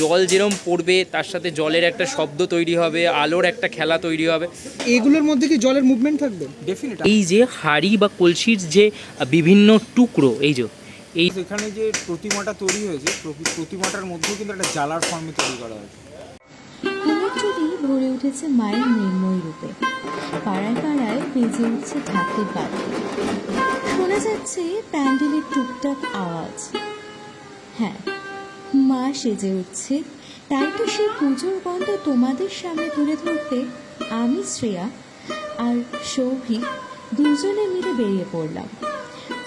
জল যেরম পড়বে তার সাথে জলের একটা শব্দ তৈরি হবে আলোর একটা খেলা তৈরি হবে। এগুলোর মধ্যে কি জলের মুভমেন্ট থাকবে? ডেফিনেট এই যে হাড়ি বা কলসির যে বিভিন্ন টুকরো এই যে এই এখানে যে প্রতিমাটা তৈরি হয়েছে প্রতিমাটার মধ্যেও কিন্তু একটা জ্বালার ফর্মে তৈরি করা হয়েছে। ভরে উঠেছে মায়ের মৃন্ময় রূপে পাড়ায় পাড়ায় বেজে উঠছে ঢাকের বাদ্য শোনা যাচ্ছে প্যান্ডেলের টুকটাক আওয়াজ। হ্যাঁ মা সেজে উঠছে। তাই তো সেই পুজোর গন্ধ তোমাদের সামনে তুলে ধরতে আমি শ্রেয়া আর সৌভিক দুজনে মিলে বেরিয়ে পড়লাম।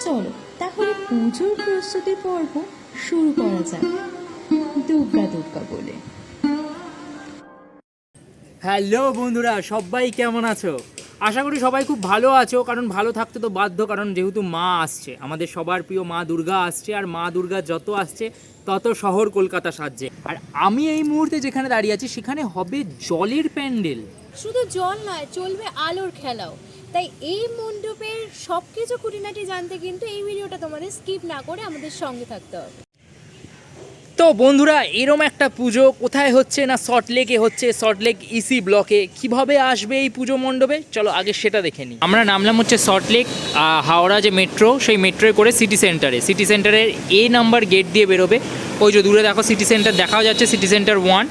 চলো তাহলে পুজোর প্রস্তুতি পর্ব শুরু করা যাক। দুর্গা দুর্গা বলে। হ্যালো বন্ধুরা, সবাই কেমন আছো? আশা করি সবাই খুব ভালো আছো, কারণ ভালো থাকতে তো বাধ্য, কারণ যেহেতু মা আসছে, আমাদের সবার প্রিয় মা দুর্গা আসছে, আর মা দুর্গা যত আসছে, তত শহর কলকাতা সাজছে। আর আমি এই মুহূর্তে যেখানে দাঁড়িয়ে আছি, সেখানে হবে জলের প্যান্ডেল। শুধু জল নয়, চলবে আলোর খেলাও। তাই এই মণ্ডপের সব কিছু খুঁটিনাটি জানতে কিন্তু এই ভিডিওটা তোমাদের স্কিপ না করে আমাদের সঙ্গে থাকতে হবে। তো বন্ধুরা, এরম একটা পুজো কোথায় হচ্ছে না সল্টলেকে হচ্ছে? সল্টলেক ইসি ব্লকে কীভাবে আসবে এই পুজো মণ্ডপে? চলো আগে সেটা দেখে নিই। আমরা নামলাম হচ্ছে সল্টলেক হাওড়া যে মেট্রো সেই মেট্রোয় করে সিটি সেন্টারে সিটি সেন্টারের এ নাম্বার গেট দিয়ে বেরোবে। ওই যে দূরে দেখো সিটি সেন্টার দেখাও যাচ্ছে সিটি সেন্টার ওয়ান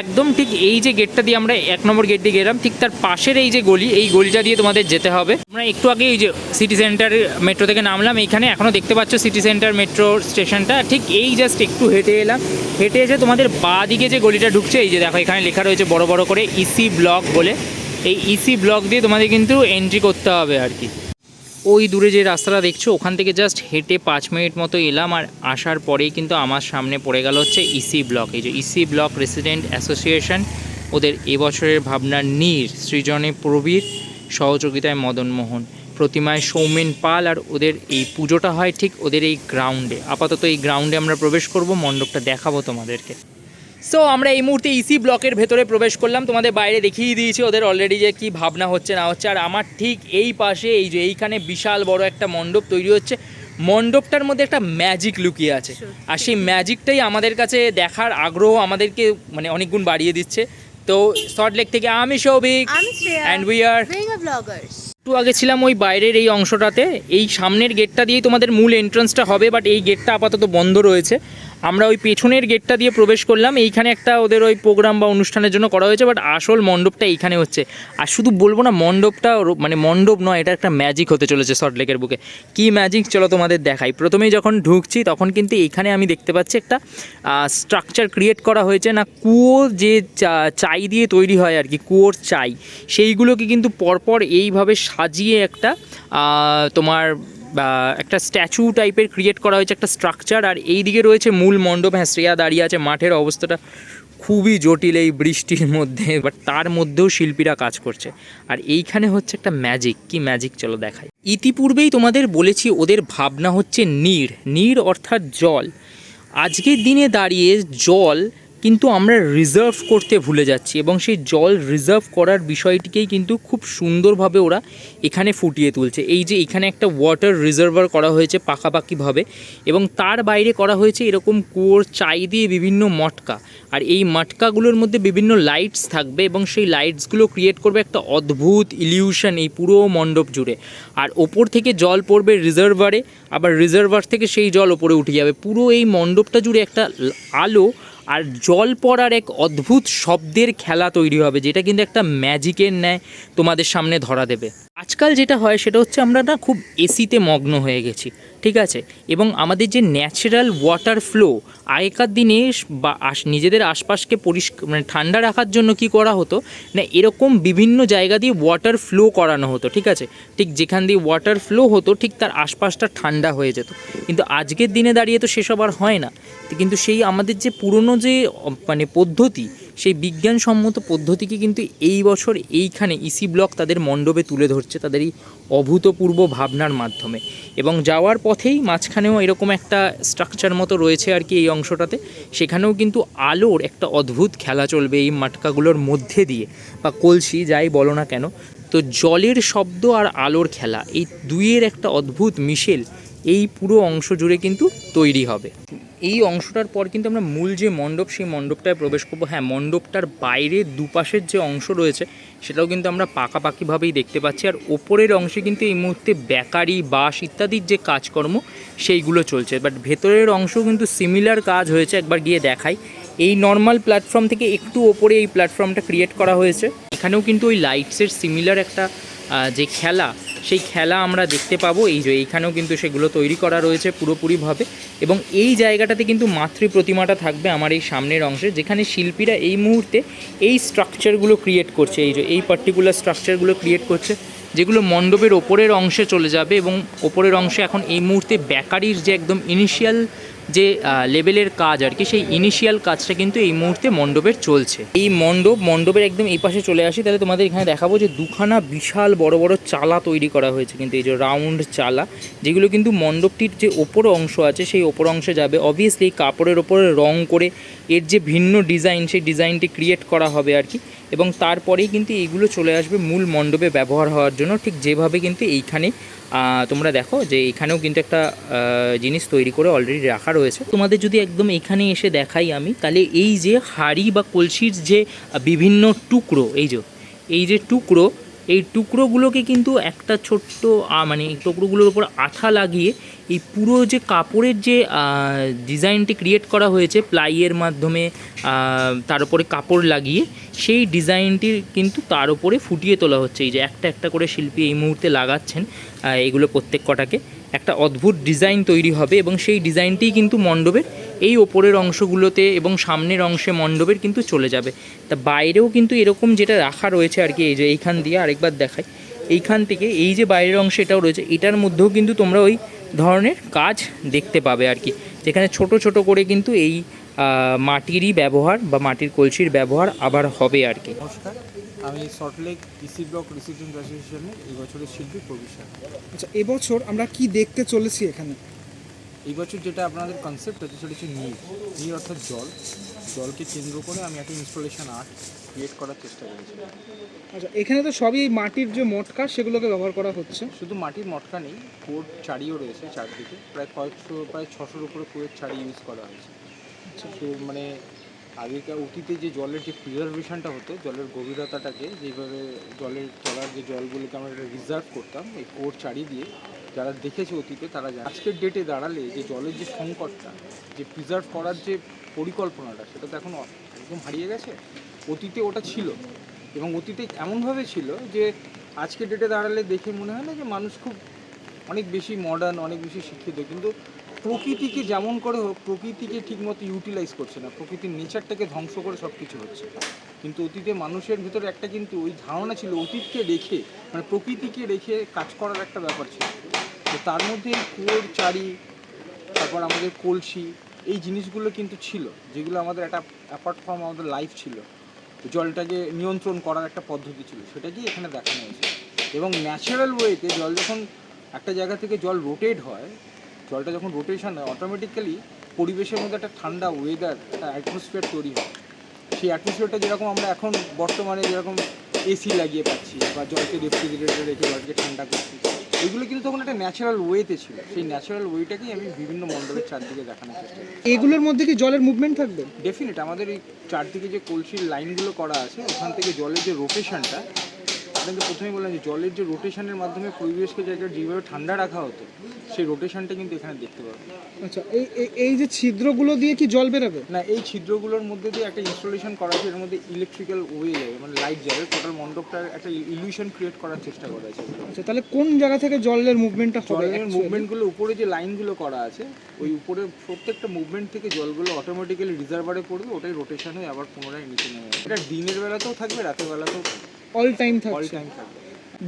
একদম ঠিক এই যে গেটটা দিয়ে আমরা এক নম্বর গেট দিয়ে গেলাম, ঠিক তার পাশের এই যে গলি, এই গলিটা দিয়ে তোমাদের যেতে হবে। আমরা একটু আগে এই যে সিটি সেন্টার মেট্রো থেকে নামলাম, এইখানে এখনও দেখতে পাচ্ছ সিটি সেন্টার মেট্রো স্টেশনটা ঠিক এই জাস্ট একটু হেঁটে এলাম, হেঁটে এসে তোমাদের বাঁ দিকে যে গলিটা ঢুকছে, এই যে দেখো এখানে লেখা রয়েছে বড় বড় করে ইসি ব্লক বলে। এই ইসি ব্লক দিয়ে তোমাদের কিন্তু এন্ট্রি করতে হবে আর কি। ওই দূরে যে রাস্তাটা দেখছ, ওখান থেকে জাস্ট হেঁটে পাঁচ মিনিট মতো এলাম আর আসার পরেই কিন্তু আমার সামনে পড়ে গেল হচ্ছে ইসি ব্লক এই যে ইসি ব্লক রেসিডেন্ট অ্যাসোসিয়েশন ওদের এবছরের ভাবনার নীর, সৃজনে প্রবীর, সহযোগিতায় মদন মোহন। প্রতিমায় সৌমেন পাল আর ওদের এই পুজোটা হয় ঠিক ওদের এই গ্রাউন্ডে আপাতত এই গ্রাউন্ডে আমরা প্রবেশ করব, মণ্ডপটা দেখাবো তোমাদেরকে। সো আমরা এই মুহূর্তে ইসি ব্লকের ভেতরে প্রবেশ করলাম। তোমাদের বাইরে দেখিয়ে দিয়েছি ওদের অলরেডি যে কি ভাবনা হচ্ছে না হচ্ছে। আর আমার ঠিক এই পাশে এই যে এইখানে বিশাল বড় একটা মণ্ডপ তৈরি হচ্ছে। মণ্ডপটার মধ্যে একটা ম্যাজিক লুকিয়ে আছে। আর সেই ম্যাজিকটাই আমাদের কাছে দেখার আগ্রহ আমাদেরকে মানে অনেক গুণ বাড়িয়ে দিচ্ছে। তো সল্ট লেক থেকে আমি সৌভিক অ্যান্ড উই আর একটু আগে ছিলাম ওই বাইরের এই অংশটাতে। এই সামনের গেটটা দিয়েই তোমাদের মূল এন্ট্রান্সটা হবে বাট এই গেটটা আপাতত বন্ধ রয়েছে। আমরা ওই পেছনের গেটটা দিয়ে প্রবেশ করলাম। এইখানে একটা ওদের ওই প্রোগ্রাম বা অনুষ্ঠানের জন্য করা হয়েছে বাট আসল মণ্ডপটা এইখানে হচ্ছে। আর শুধু বলব না, মণ্ডপটা মানে মণ্ডপ নয়, এটা একটা ম্যাজিক হতে চলেছে সল্টলেকের বুকে। কি ম্যাজিক চলো তোমাদের দেখাই। প্রথমেই যখন ঢুকছি, তখন কিন্তু এইখানে আমি দেখতে পাচ্ছি একটা স্ট্রাকচার ক্রিয়েট করা হয়েছে। না কুয়ো যে চাই দিয়ে তৈরি হয় আর কি, কুয়োর চাই, সেইগুলোকে কিন্তু পরপর এইভাবে সাজিয়ে একটা তোমার একটা স্ট্যাচু টাইপের ক্রিয়েট করা হয়েছে একটা স্ট্রাকচার আর এই দিকে রয়েছে মূল মণ্ডপ। হ্যাঁ শ্রেয়া দাঁড়িয়ে আছে, মাঠের অবস্থাটা খুবই জটিল এই বৃষ্টির মধ্যে বাট তার মধ্যেও শিল্পীরা কাজ করছে। আর এইখানে হচ্ছে একটা ম্যাজিক কি ম্যাজিক চলো দেখাই। ইতিপূর্বেই তোমাদের বলেছি, ওদের ভাবনা হচ্ছে নীর নীর অর্থাৎ জল। আজকের দিনে দাঁড়িয়ে জল কিন্তু আমরা রিজার্ভ করতে ভুলে যাচ্ছি এবং সেই জল রিজার্ভ করার বিষয়টিকেই কিন্তু খুব সুন্দরভাবে ওরা এখানে ফুটিয়ে তুলছে। এই যে এখানে একটা ওয়াটার রিজার্ভার করা হয়েছে পাকাপাকিভাবে এবং তার বাইরে করা হয়েছে এরকম কুয়োর চাই দিয়ে বিভিন্ন মটকা। আর এই মটকাগুলোর মধ্যে বিভিন্ন লাইটস থাকবে এবং সেই লাইটসগুলো ক্রিয়েট করবে একটা অদ্ভুত ইলিউশন এই পুরো মণ্ডপ জুড়ে। আর ওপর থেকে জল পড়বে রিজার্ভারে আবার রিজার্ভার থেকে সেই জল ওপরে উঠে যাবে। পুরো এই মণ্ডপটা জুড়ে একটা আলো আর জল পড়ার এক অদ্ভুত শব্দের খেলা তৈরি হবে, যেটা কিন্তু একটা ম্যাজিকের ন্যায় তোমাদের সামনে ধরা দেবে। আজকাল যেটা হয়, সেটা হচ্ছে আমরা না খুব এসিতে মগ্ন হয়ে গেছি। ঠিক আছে? এবং আমাদের যে ন্যাচারাল ওয়াটার ফ্লো আগেকার দিনে বা নিজেদের আশপাশকে পরিষ্কার মানে ঠান্ডা রাখার জন্য কি করা হতো? না, এরকম বিভিন্ন জায়গা দিয়ে ওয়াটার ফ্লো করানো হতো, ঠিক আছে? ঠিক যেখান দিয়ে ওয়াটার ফ্লো হতো, ঠিক তার আশপাশটা ঠান্ডা হয়ে যেত। কিন্তু আজকের দিনে দাঁড়িয়ে তো সেসব আর হয় না। কিন্তু সেই আমাদের যে পুরনো যে মানে পদ্ধতি সেই বিজ্ঞানসম্মত পদ্ধতিকে কিন্তু এই বছর এইখানে ইসি ব্লক তাদের মণ্ডপে তুলে ধরছে তাদের এই অভূতপূর্ব ভাবনার মাধ্যমে। এবং যাওয়ার পথেই মাঝখানেও এরকম একটা স্ট্রাকচার মতো রয়েছে আর কি এই অংশটাতে। সেখানেও কিন্তু আলোর একটা অদ্ভুত খেলা চলবে এই মাটকাগুলোর মধ্যে দিয়ে। বা কলসি, যাই বলো না কেন। তো জলের শব্দ আর আলোর খেলা, এই দুইয়ের একটা অদ্ভুত মিশেল এই পুরো অংশ জুড়ে কিন্তু তৈরি হবে। এই অংশটার পর কিন্তু আমরা মূল যে মণ্ডপ, সেই মণ্ডপটায় প্রবেশ করব। হ্যাঁ মণ্ডপটার বাইরে দুপাশের যে অংশ রয়েছে, সেটাও কিন্তু আমরা পাকাপাকিভাবেই দেখতে পাচ্ছি। আর ওপরের অংশে কিন্তু এই মুহূর্তে বেকারি, বাঁশ ইত্যাদির যে কাজকর্ম, সেইগুলো চলছে। বাট ভেতরের অংশ কিন্তু সিমিলার কাজ হয়েছে, একবার গিয়ে দেখাই। এই নর্মাল প্ল্যাটফর্ম থেকে একটু ওপরে এই প্ল্যাটফর্মটা ক্রিয়েট করা হয়েছে। এখানেও কিন্তু ওই লাইটসের সিমিলার একটা যে খেলা, সেই খেলা আমরা দেখতে পাবো। এই যে এইখানেও কিন্তু সেগুলো তৈরি করা রয়েছে পুরোপুরিভাবে এবং এই জায়গাটাতে কিন্তু মাতৃ প্রতিমাটা থাকবে আমার এই সামনের অংশে, যেখানে শিল্পীরা এই মুহূর্তে এই স্ট্রাকচারগুলো ক্রিয়েট করছে। এই যে এই পার্টিকুলার স্ট্রাকচারগুলো ক্রিয়েট করছে, যেগুলো মণ্ডপের ওপরের অংশে চলে যাবে এবং ওপরের অংশে এখন এই মুহূর্তে বেকারির যে একদম ইনিশিয়াল যে লেভেলের কাজ আর কি, সেই ইনিশিয়াল কাজটা কিন্তু এই মুহূর্তে মণ্ডপের চলছে। এই মণ্ডপ, মণ্ডপের একদম এই পাশে চলে আসি, তাহলে তোমাদের এখানে দেখাবো যে দুখানা বিশাল বড় বড় চালা তৈরি করা হয়েছে, কিন্তু এই যে রাউন্ড চালা, যেগুলো কিন্তু মণ্ডপটির যে ওপর অংশ আছে, সেই ওপর অংশে যাবে। অবভিয়াসলি কাপড়ের ওপরে রং করে এর যে ভিন্ন ডিজাইন সেই ডিজাইনটি ক্রিয়েট করা হবে আর কি। এবং তারপরেই কিন্তু এইগুলো চলে আসবে মূল মণ্ডপে ব্যবহার হওয়ার জন্য। ঠিক যেভাবে কিন্তু এইখানে তোমরা দেখো যে এখানেও কিন্তু একটা জিনিস তৈরি করে অলরেডি রাখা রয়েছে। তোমাদের যদি একদম এখানে এসে দেখাই আমি, তাহলে এই যে হাড়ি বা কলসির যে বিভিন্ন টুকরো, এই যে এই যে টুকরো এই টুকরোগুলোকে কিন্তু একটা ছোট্ট মানে এই টুকরোগুলোর উপর আঠা লাগিয়ে এই পুরো যে কাপড়ের যে ডিজাইনটি ক্রিয়েট করা হয়েছে প্লাইয়ের মাধ্যমে তার উপরে কাপড় লাগিয়ে, সেই ডিজাইনটির কিন্তু তার উপরে ফুটিয়ে তোলা হচ্ছে। এই যে একটা একটা করে শিল্পী এই মুহূর্তে লাগাচ্ছেন এগুলো প্রত্যেক কটাকে। একটা অদ্ভুত ডিজাইন তৈরি হবে এবং সেই ডিজাইনটিই কিন্তু মণ্ডপের এই ওপরের অংশগুলোতে এবং সামনের অংশে মণ্ডপের কিন্তু চলে যাবে। তা বাইরেও কিন্তু এরকম যেটা রাখা রয়েছে আর কি এই যে এইখান দিয়ে আরেকবার দেখাই। এইখান থেকে এই যে বাইরের অংশ এটাও রয়েছে, এটার মধ্যেও কিন্তু তোমরা ওই ধরনের কাজ দেখতে পাবে আর কি যেখানে ছোট ছোট করে কিন্তু এই মাটিরই ব্যবহার বা মাটির কলসির ব্যবহার আবার হবে আর কি নমস্কার। আমি সল্টলেক ইসি ব্লক রেসিডেন্ট অ্যাসোসিয়েশনের এই বছরের শিল্পী প্রবিশা আচ্ছা এবছর আমরা কি দেখতে চলেছি এখানে? এই বছর যেটা আপনাদের কনসেপ্ট হচ্ছে সেটা হচ্ছে নীর নীর অর্থাৎ জল। জলকে কেন্দ্র করে আমি একটা ইনস্টলেশন আর্ট ক্রিয়েট করার চেষ্টা করেছি। আচ্ছা এখানে তো সবই মাটির যে মটকা সেগুলোকে ব্যবহার করা হচ্ছে। শুধু মাটির মটকা নেই কোড চারিও রয়েছে চারদিকে। প্রায় কয়েকশো প্রায় ছশোর উপরে কোয়ের চারি ইউজ করা হয়েছে। তো মানে আগেকার অতীতে যে জলের যে প্রিজার্ভেশনটা হতো, জলের গভীরতাটাকে যেভাবে জলের তলার যে জলগুলোকে আমরা একটা রিজার্ভ করতাম, এই কোর চারি দিয়ে যারা দেখেছে অতীতে তারা জানে। আজকের ডেটে দাঁড়ালে যে জলের যে সংকটটা, যে প্রিজার্ভ করার যে পরিকল্পনাটা, সেটা তো এখন একদম হারিয়ে গেছে। অতীতে ওটা ছিল এবং অতীতে এমনভাবে ছিল যে আজকের ডেটে দাঁড়ালে দেখে মনে হয় না যে মানুষ খুব অনেক বেশি মডার্ন অনেক বেশি শিক্ষিত। কিন্তু প্রকৃতিকে যেমন করে হোক, প্রকৃতিকে ঠিকমতো ইউটিলাইজ করছে না। প্রকৃতির নেচারটাকে ধ্বংস করে সব কিছু হচ্ছে। কিন্তু অতীতে মানুষের ভিতরে একটা কিন্তু ওই ধারণা ছিল, অতীতকে রেখে মানে প্রকৃতিকে রেখে কাজ করার একটা ব্যাপার ছিল। তো তার মধ্যে কুয়োর চারি, তারপর আমাদের কলসি, এই জিনিসগুলো কিন্তু ছিল, যেগুলো আমাদের একটা অ্যাপার্ট ফ্রম আমাদের লাইফ ছিল। জলটাকে নিয়ন্ত্রণ করার একটা পদ্ধতি ছিল, সেটাকেই এখানে দেখানো হয়েছে। এবং ন্যাচারাল ওয়েতে জল যখন একটা জায়গা থেকে জল রোটেট হয় জলটা যখন রোটেশন হয় অটোমেটিক্যালি পরিবেশের মধ্যে একটা ঠান্ডা ওয়েদার একটা অ্যাটমসফিয়ার তৈরি হয়। সেই অ্যাটমসফিয়ারটা যেরকম আমরা এখন বর্তমানে যেরকম এসি লাগিয়ে পাচ্ছি বা জলকে রেফ্রিজারেটরে রেখে জলকে ঠান্ডা করছি এগুলো কিন্তু তখন একটা ন্যাচারাল ওয়েতে ছিল। সেই ন্যাচারাল ওয়েটাকেই আমি বিভিন্ন মণ্ডপের চারদিকে দেখানোর চেষ্টা করি। এগুলোর মধ্যে কি জলের মুভমেন্ট থাকবে? ডেফিনেট আমাদের এই চারদিকে যে কলসির লাইনগুলো করা আছে ওখান থেকে জলের যে রোটেশনটা আপনাকে প্রথমেই বললাম যে জলের যে রোটেশনের মাধ্যমে পরিবেশকে জায়গা যেভাবে ঠান্ডা রাখা হতো সেই রোটেশনটা কিন্তু এখানে দেখতে পাবেন। আচ্ছা এই এই- যে ছিদ্রগুলো দিয়ে কি জল বেরোবে? না এই ছিদ্রগুলোর মধ্যে দিয়ে একটা ইনস্টলেশন করা আছে এর মধ্যে ইলেকট্রিক্যাল ওয়ে যাবে মানে লাইট যাবে টোটাল মণ্ডপটার একটা ইলিউশন ক্রিয়েট করার চেষ্টা করা আছে। আচ্ছা তাহলে কোন জায়গা থেকে জলের মুভমেন্টটা হবে জলের মুভমেন্টগুলো উপরে যে লাইনগুলো করা আছে ওই উপরে প্রত্যেকটা মুভমেন্ট থেকে জলগুলো অটোমেটিক্যালি রিজার্ভারে পড়বে ওটাই রোটেশন হয়ে আবার পুনরায় নিচে নেমে এটা দিনের বেলাতেও থাকবে রাতের বেলাতেও অল টাইম অল থাকছে। টাইম থাকবে।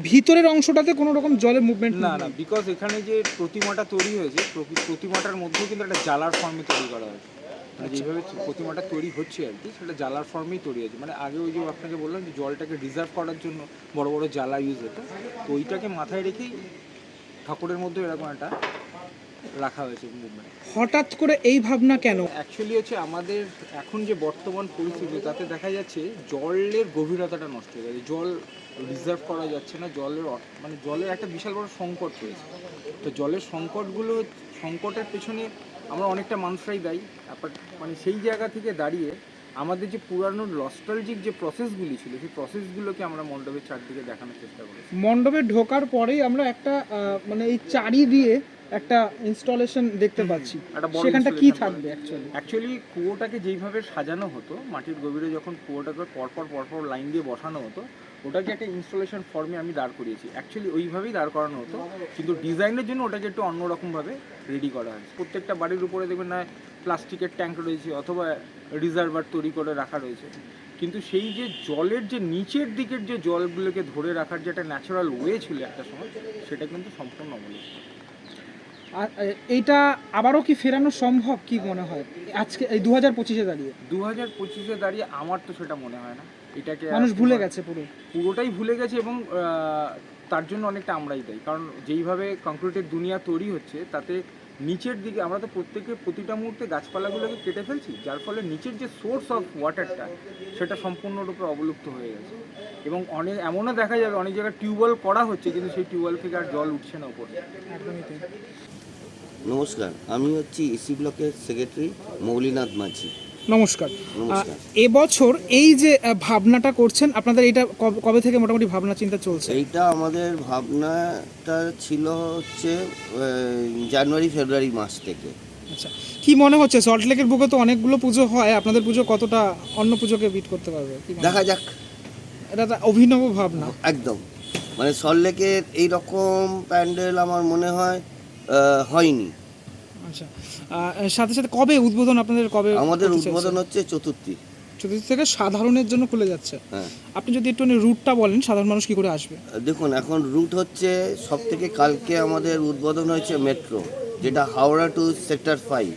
ভিতরের অংশটাতে কোনো রকম জলের মুভমেন্ট না না বিকজ এখানে যে প্রতিমাটা তৈরি হয়েছে প্রতি- প্রতিমাটার মধ্যেও কিন্তু একটা জ্বালার ফর্মে তৈরি করা হয়েছে। মানে যেভাবে প্রতিমাটা তৈরি হচ্ছে আর কি সেটা জ্বালার ফর্মেই তৈরি হয়েছে। মানে আগে ওই যে আপনাকে বললাম যে জলটাকে রিজার্ভ করার জন্য বড় বড় জ্বালা ইউজ হতো তো ওইটাকে মাথায় রেখেই ঠাকুরের মধ্যে এরকম একটা রাখা হয়েছে মুভমেন্ট হঠাৎ করে এই ভাবনা কেন? অ্যাকচুয়ালি হচ্ছে আমাদের এখন যে বর্তমান পরিস্থিতি তাতে দেখা যাচ্ছে জলের গভীরতাটা নষ্ট হয়ে গেছে। জল রিজার্ভ করা যাচ্ছে না জলের মানে জলের একটা বিশাল বড় সংকট রয়েছে। তো জলের সংকটগুলো সংকটের পেছনে আমরা অনেকটা মানুষরাই দায়ী মানে সেই জায়গা থেকে দাঁড়িয়ে আমাদের যে পুরানো লস্টালজিক যে প্রসেসগুলি ছিল সেই প্রসেসগুলোকে আমরা মণ্ডপের চারদিকে দেখানোর চেষ্টা করেছি। মণ্ডপে ঢোকার পরেই আমরা একটা মানে এই চারি দিয়ে একটা ইনস্টলেশন দেখতে পাচ্ছি। সেখানটা কি থাকবে অ্যাকচুয়ালি অ্যাকচুয়ালি কুয়োটাকে যেইভাবে সাজানো হতো মাটির গভীরে যখন কুয়োটাকে পরপর পরপর লাইন দিয়ে বসানো হতো ওটাকে একটা ইনস্টলেশন ফর্মে আমি দাঁড় করিয়েছি। অ্যাকচুয়ালি ওইভাবেই দাঁড় করানো হতো কিন্তু ডিজাইনের জন্য ওটাকে একটু অন্যরকমভাবে রেডি করা হয়েছে। প্রত্যেকটা বাড়ির উপরে দেখবেন না প্লাস্টিকের ট্যাঙ্ক রয়েছে অথবা রিজার্ভার তৈরি করে রাখা রয়েছে। কিন্তু সেই যে জলের যে নিচের দিকের যে জলগুলোকে ধরে রাখার যে একটা ন্যাচারাল ওয়ে ছিল একটা সময় সেটা কিন্তু সম্পূর্ণ অবলুপ্ত আর এইটা আবারও কি ফেরানো সম্ভব কি মনে হয়? আজকে এই দু হাজার পঁচিশে দাঁড়িয়ে। দু হাজার পঁচিশে দাঁড়িয়ে আমার তো সেটা মনে হয় না। এটাকে মানুষ ভুলে গেছে পুরো। পুরোটাই ভুলে গেছে এবং তার জন্য অনেকটা আমরাই দেয়। কারণ যেইভাবে কংক্রিটের দুনিয়া তৈরি হচ্ছে তাতে নিচের দিকে আমরা তো প্রত্যেকে প্রতিটা মুহূর্তে গাছপালাগুলোকে কেটে ফেলছি যার ফলে নিচের যে সোর্স অফ ওয়াটারটা সেটা সম্পূর্ণরূপে অবলুপ্ত হয়ে গেছে। এবং অনেক এমনও দেখা যাবে অনেক জায়গায় টিউবওয়েল করা হচ্ছে কিন্তু সেই টিউবওয়েল থেকে আর জল উঠছে না উপরে নমস্কার আমি হচ্ছি ইসি ব্লকের সেক্রেটারি মৌলিনাথ মাঝি। নমস্কার। এবছর এই যে ভাবনাটা করছেন আপনাদের এটা কব- থেকে মোটামুটি ভাবনা চিন্তা চলছে? এইটা আমাদের ভাবনাটা ছিল হচ্ছে জানুয়ারি ফেব্রুয়ারি মাস থেকে। আচ্ছা কি মনে হচ্ছে? সল্টলেকের বুকে তো অনেকগুলো পুজো হয় আপনাদের পুজো কতটা অন্য পুজোকে বিট করতে পারবে? দেখা যাক। এটা অভিনব ভাবনা। একদম। মানে সল্টলেকের এই রকম প্যান্ডেল আমার মনে হয় হয়নি। আচ্ছা। সাথে সাথে কবে উদ্বোধন আপনাদের কবে আমাদের উদ্বোধন হচ্ছে চতুর্থী। চতুর্থী থেকে সাধারণের জন্য খুলে যাচ্ছে। হ্যাঁ। আপনি যদি একটু রুটটা বলেন সাধারণ মানুষ কি করে আসবে? দেখুন এখন রুট হচ্ছে সব থেকে কালকে আমাদের উদ্বোধন হয়েছে মেট্রো যেটা Howrah to sector five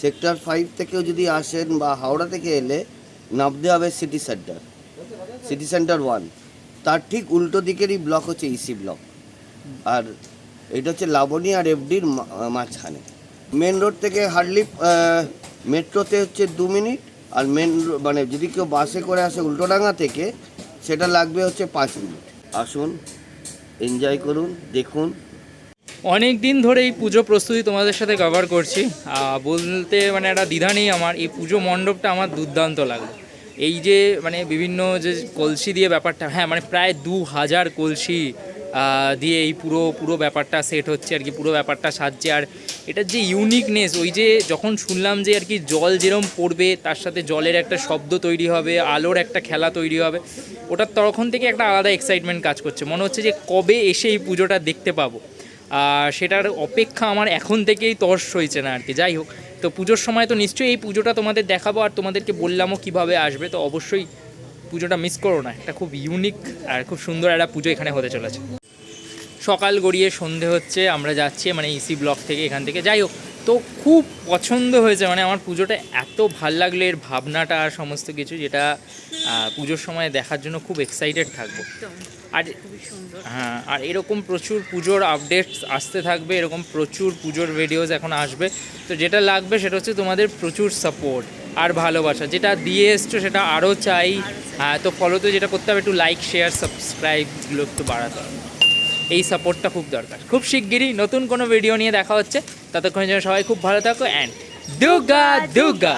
sector five থেকেও যদি আসেন বা হাওড়া থেকে এলে নামতে হবে City Centre City Centre one তার ঠিক উল্টো দিকেরই ব্লক হচ্ছে ইসি ব্লক আর এটা হচ্ছে লাবণী আর এফডির মাঝখানে। মেন রোড থেকে হার্ডলি মেট্রোতে হচ্ছে দু মিনিট, আর মেন মানে যদি কেউ বাসে করে আসে উল্টোডাঙ্গা থেকে, সেটা লাগবে হচ্ছে পাঁচ মিনিট। আসুন এনজয় করুন, দেখুন। অনেক দিন ধরে এই পুজো প্রস্তুতি তোমাদের সাথে কভার করছি। বলতে মানে একটা দ্বিধা নেই আমার, এই পুজো মণ্ডপটা আমার দুর্দান্ত লাগল। এই যে মানে বিভিন্ন যে কলসি দিয়ে ব্যাপারটা হ্যাঁ মানে প্রায় দু হাজার কলসি দিয়ে এই পুরো পুরো ব্যাপারটা সেট হচ্ছে আর কি, পুরো ব্যাপারটা সাজছে। আর এটার যে ইউনিকনেস ওই যে যখন শুনলাম যে আর কি জল যেরম পড়বে, তার সাথে জলের একটা শব্দ তৈরি হবে, আলোর একটা খেলা তৈরি হবে, ওটার তখন থেকে একটা আলাদা এক্সাইটমেন্ট কাজ করছে। মনে হচ্ছে যে কবে এসে এই পুজোটা দেখতে পাবো। আর সেটার অপেক্ষা আমার এখন থেকেই তর্স হয়েছে না আর কি। যাই হোক, তো পুজোর সময় তো নিশ্চয়ই এই পুজোটা তোমাদের দেখাবো আর তোমাদেরকে বললামও কীভাবে আসবে। তো অবশ্যই পুজোটা মিস করো না, একটা খুব ইউনিক আর খুব সুন্দর একটা পুজো এখানে হতে চলেছে। সকাল গড়িয়ে সন্ধে হচ্ছে আমরা যাচ্ছি মানে ইসি ব্লক থেকে এখান থেকে। যাই হোক তো খুব পছন্দ হয়েছে মানে আমার পুজোটা এত ভালো লাগল এর ভাবনাটা আর সমস্ত কিছু যেটা পুজোর সময় দেখার জন্য খুব এক্সাইটেড থাকব। আর হ্যাঁ আর এরকম প্রচুর পুজোর আপডেটস আসতে থাকবে এরকম প্রচুর পুজোর ভিডিওস এখন আসবে। তো যেটা লাগবে সেটা হচ্ছে তোমাদের প্রচুর সাপোর্ট আর ভালোবাসা যেটা দিয়ে এসছো সেটা আরও চাই। হ্যাঁ তো ফলোতে যেটা করতে হবে একটু লাইক শেয়ার সাবস্ক্রাইবগুলো একটু বাড়াতে হবে। এই সাপোর্টটা খুব দরকার। খুব শিগগিরই নতুন কোনো ভিডিও নিয়ে দেখা হচ্ছে। ততক্ষণের জন্য সবাই খুব ভালো থাকো অ্যান্ড দুর্গা দুর্গা